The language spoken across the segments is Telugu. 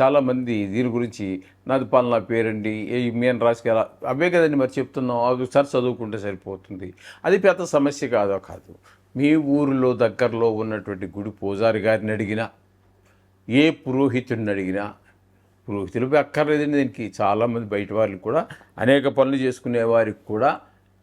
చాలామంది దీని గురించి నాది పాలన పేరండి ఏ మేన్ రాశికి ఎలా అవే కదండి మరి చెప్తున్నాం అవి ఒకసారి చదువుకుంటే సరిపోతుంది. అది పెద్ద సమస్య కాదో కాదు. మీ ఊరిలో దగ్గరలో ఉన్నటువంటి గుడి పూజారి గారిని అడిగినా ఏ పురోహితుడిని అడిగినా పురోహితులు అక్కర్లేదండి దీనికి. చాలామంది బయట వాళ్ళకి కూడా అనేక పనులు చేసుకునే వారికి కూడా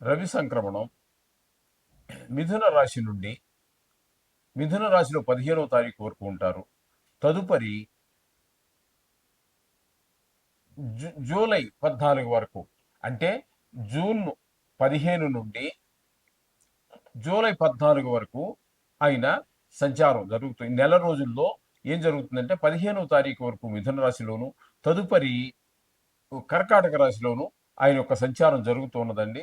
రవి సంక్రమణం మిథున రాశి నుండి మిథున రాశిలో పదిహేనవ తారీఖు వరకు ఉంటారు. తదుపరి జూలై పద్నాలుగు వరకు అంటే జూన్ పదిహేను నుండి జూలై పద్నాలుగు వరకు ఆయన సంచారం జరుగుతుంది నెల రోజుల్లో ఏం జరుగుతుందంటే పదిహేనవ తారీఖు వరకు మిథున రాశిలోను తదుపరి కర్కాటక రాశిలోను ఆయన యొక్క సంచారం జరుగుతూ ఉన్నదండి.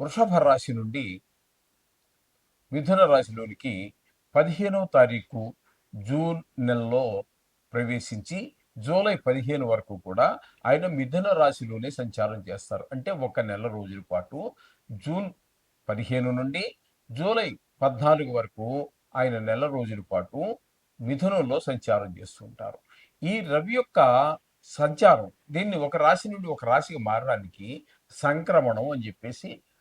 వృషభ రాశి నుండి మిథున రాశిలోనికి పదిహేనవ తారీఖు జూన్ నెలలో ప్రవేశించి జూలై పదిహేను వరకు కూడా ఆయన మిథున రాశిలోనే సంచారం చేస్తారు. అంటే ఒక నెల రోజుల పాటు జూన్ పదిహేను నుండి జూలై పద్నాలుగు వరకు ఆయన నెల రోజుల పాటు మిథునంలో సంచారం చేస్తుంటారు ఈ రవి యొక్క సంచారం దీన్ని ఒక రాశి నుండి ఒక రాశికి మారడానికి సంక్రమణం అని చెప్పేసి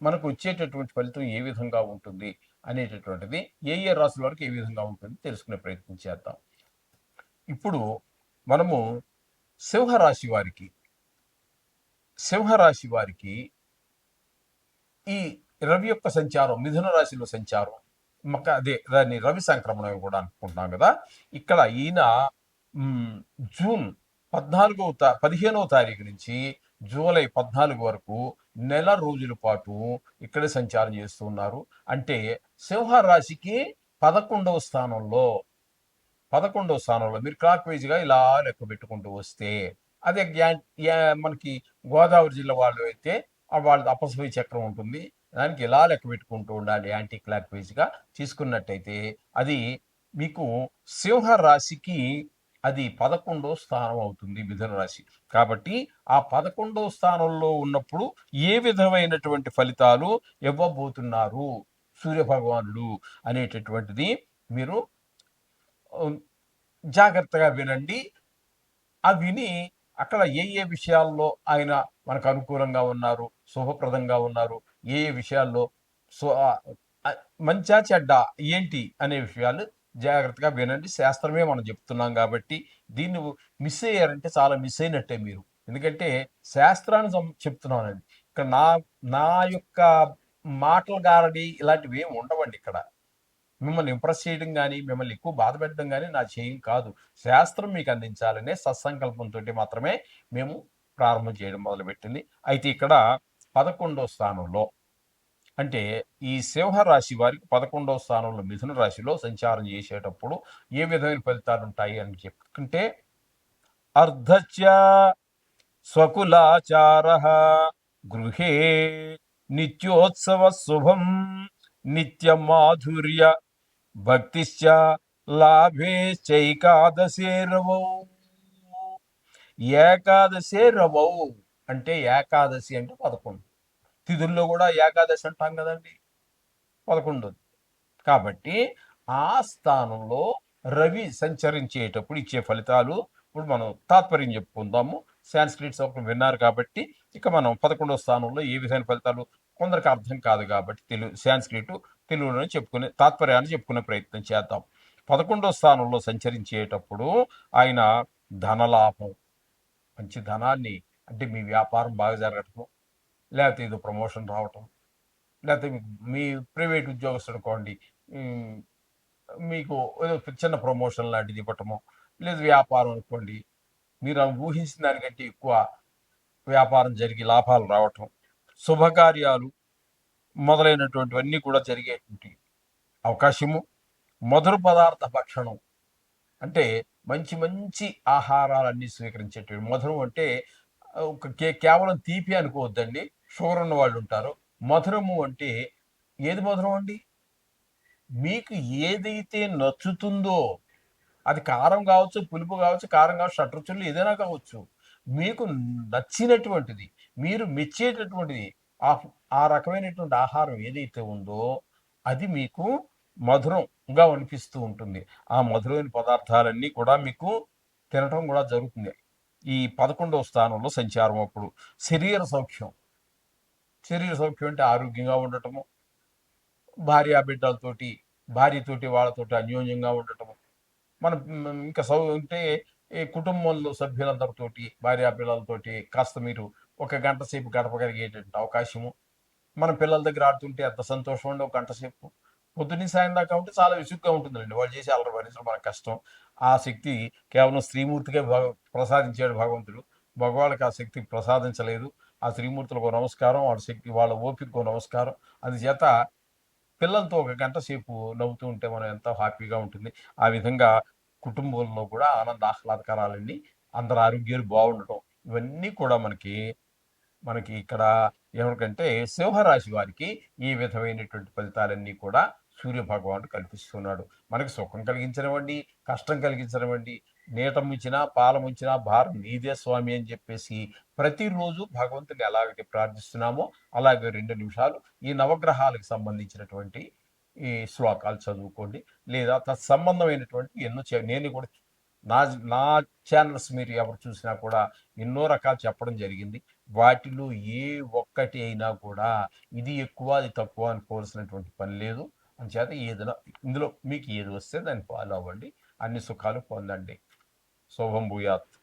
మనకు వచ్చేటటువంటి ఫలితం ఏ విధంగా ఉంటుంది అనేటటువంటిది ఏ ఏ రాశుల వరకు ఏ విధంగా ఉంటుంది తెలుసుకునే ప్రయత్నం చేద్దాం. ఇప్పుడు మనము సింహరాశి వారికి సింహరాశి వారికి ఈ రవి యొక్క సంచారం మిథున రాశిలో సంచారం మక అదే దాన్ని రవి సంక్రమణం కూడా అనుకుంటున్నాం కదా. ఇక్కడ ఈయన జూన్ పద్నాలుగవ తా పదిహేనవ తారీఖు నుంచి జూలై పద్నాలుగు వరకు నెల రోజుల పాటు ఇక్కడ సంచారం చేస్తూ ఉన్నారు. అంటే సింహరాశికి పదకొండవ స్థానంలో పదకొండవ స్థానంలో మీరు క్లాక్ వైజ్గా ఇలా లెక్క పెట్టుకుంటూ వస్తే అదే గ్యా- మనకి గోదావరి జిల్లా వాళ్ళు అయితే వాళ్ళ వాళ్ళది అపస్వయ చక్రం ఉంటుంది. దానికి ఇలా లెక్క పెట్టుకుంటూ ఉండాలి యాంటీ క్లాక్ వైజ్గా. తీసుకున్నట్టయితే అది మీకు సింహ రాశికి అది పదకొండో స్థానం అవుతుంది మిథున రాశి. కాబట్టి ఆ పదకొండో స్థానంలో ఉన్నప్పుడు ఏ విధమైనటువంటి ఫలితాలు ఇవ్వబోతున్నారు? సూర్యభగవానుడు అనేటటువంటిది మీరు జాగ్రత్తగా వినండి. ఆ విని అక్కడ ఏ ఏ విషయాల్లో ఆయన మనకు అనుకూలంగా ఉన్నారు శుభప్రదంగా ఉన్నారు ఏ ఏ విషయాల్లో సో మంచా చెడ్డ ఏంటి అనే విషయాలు జాగ్రత్తగా వినండి. శాస్త్రమే మనం చెప్తున్నాం కాబట్టి దీన్ని మిస్ అయ్యారంటే చాలా మిస్ అయినట్టే మీరు. ఎందుకంటే శాస్త్రాన్ని చెప్తున్నానండి. ఇక్కడ నా నా యొక్క మాటలు గారడి ఇలాంటివి ఏమి ఉండవండి ఇక్కడ. మిమ్మల్ని ఇంప్రెస్ చేయడం కానీ మిమ్మల్ని ఎక్కువ బాధ పెట్టడం కానీ నా చేయం కాదు. శాస్త్రం మీకు అందించాలనే సత్సంకల్పంతో మాత్రమే మేము ప్రారంభం చేయడం మొదలుపెట్టింది. అయితే ఇక్కడ పదకొండో స్థానంలో అంటే ఈ సింహరాశి వారికి పదకొండవ స్థానంలో మిథున రాశిలో సంచారం చేసేటప్పుడు ఏ విధమైన ఫలితాలు ఉంటాయి అని చెప్పుకుంటే అర్ధచ స్వకులాచార గృహే నిత్యోత్సవ శుభం నిత్య మాధుర్య భక్తిశ్చ లాభే చైకాదశే రవౌ ఏకాదశే రవౌ అంటే ఏకాదశి అంటే పదకొండు. తిథుల్లో కూడా ఏకాదశి అంటాం కదండి? పదకొండు. కాబట్టి ఆ స్థానంలో రవి సంచరించేటప్పుడు ఇచ్చే ఫలితాలు ఇప్పుడు మనం తాత్పర్యం చెప్పుకుందాము. సాంస్క్రిట్ సౌకర్యం విన్నారు కాబట్టి ఇక మనం పదకొండవ స్థానంలో ఏ విధమైన ఫలితాలు కొందరికి అర్థం కాదు కాబట్టి తెలుగు సాంస్క్రిట్ తెలుగులోనే చెప్పుకునే తాత్పర్యాన్ని చెప్పుకునే ప్రయత్నం చేద్దాం. పదకొండవ స్థానంలో సంచరించేటప్పుడు ఆయన ధనలాభం మంచి ధనాన్ని అంటే మీ వ్యాపారం బాగా జరగటం లేకపోతే ఏదో ప్రమోషన్ రావటం లేకపోతే మీకు మీ ప్రైవేట్ ఉద్యోగస్తులు అనుకోండి మీకు ఏదో చిన్న ప్రమోషన్ లాంటిది ఇవ్వటము లేదు వ్యాపారం అనుకోండి మీరు ఊహించిన దానికంటే ఎక్కువ వ్యాపారం జరిగి లాభాలు రావటం శుభకార్యాలు మొదలైనటువంటివన్నీ కూడా జరిగేటువంటి అవకాశము. మధుర పదార్థ భక్షణం అంటే మంచి మంచి ఆహారాలన్నీ స్వీకరించేటువంటి మధురం అంటే ఒక కేవలం తీపి అనుకోవద్దండి. షుగర్ ఉన్న వాళ్ళు ఉంటారు మధురము అంటే ఏది మధురం అండి? మీకు ఏదైతే నచ్చుతుందో అది కారం కావచ్చు పులుపు కావచ్చు కారం కావచ్చు షట్రుచులు ఏదైనా కావచ్చు మీకు నచ్చినటువంటిది మీరు మెచ్చేటటువంటిది ఆ ఆ రకమైనటువంటి ఆహారం ఏదైతే ఉందో అది మీకు మధురంగా అనిపిస్తూ ఉంటుంది. ఆ మధురమైన పదార్థాలన్నీ కూడా మీకు తినటం కూడా జరుగుతుంది. ఈ పదకొండవ స్థానంలో సంచారం అప్పుడు. శరీర సౌఖ్యం. శరీర సౌఖ్యం అంటే ఆరోగ్యంగా ఉండటము భార్య బిడ్డలతోటి భార్యతోటి వాళ్ళతోటి అన్యోన్యంగా ఉండటము. మనం ఇంకా సౌ అంటే ఈ కుటుంబంలో సభ్యులందరితోటి భార్య పిల్లలతోటి కాస్త మీరు ఒక గంట సేపు గడపగలిగేటువంటి అవకాశము. మన పిల్లల దగ్గర ఆడుతుంటే ఎంత సంతోషం ఉండే ఒక గంట సేపు. పొద్దున్న సాయం దాకా ఉంటే చాలా విసుగ్గా ఉంటుందండి. వాళ్ళు చేసి అల్లరి భరించడం మనకు కష్టం. ఆ శక్తి కేవలం శ్రీమూర్తిగా భగ ప్రసాదించాడు భగవంతుడు. భగవాళ్ళకి ఆ శక్తి ప్రసాదించలేదు. ఆ శ్రీమూర్తులకు నమస్కారం వాళ్ళ శక్తి వాళ్ళ ఓపికకు నమస్కారం. అందుచేత పిల్లలతో ఒక గంట సేపు నవ్వుతూ ఉంటే మనం ఎంతో హ్యాపీగా ఉంటుంది. ఆ విధంగా కుటుంబంలో కూడా ఆనంద ఆహ్లాదకరాలన్నీ అందరి ఆరోగ్యాలు బాగుండటం ఇవన్నీ కూడా మనకి మనకి ఇక్కడ ఎవరికంటే సింహరాశి వారికి ఈ విధమైనటువంటి ఫలితాలన్నీ కూడా సూర్య భగవానుడు కల్పిస్తున్నాడు. మనకి సుఖం కలిగించనివ్వండి కష్టం కలిగించనివ్వండి నీట ముంచినా పాల ముంచినా భారం నీదే స్వామి అని చెప్పేసి ప్రతిరోజు భగవంతుని ఎలాగైతే ప్రార్థిస్తున్నామో అలాగే రెండు నిమిషాలు ఈ నవగ్రహాలకు సంబంధించినటువంటి ఈ శ్లోకాలు చదువుకోండి. లేదా తత్సంబంధమైనటువంటి ఎన్నో నేను కూడా నా నా ఛానల్స్ మీరు ఎవరు చూసినా కూడా ఎన్నో రకాలు చెప్పడం జరిగింది. వాటిలో ఏ ఒక్కటి అయినా కూడా ఇది ఎక్కువ అది తక్కువ అనుకోవాల్సినటువంటి పని లేదు. అంచేత ఏదైనా ఇందులో మీకు ఏది వస్తే దాన్ని ఫాలో అవ్వండి. అన్ని సుఖాలు పొందండి. శుభం భూయాత్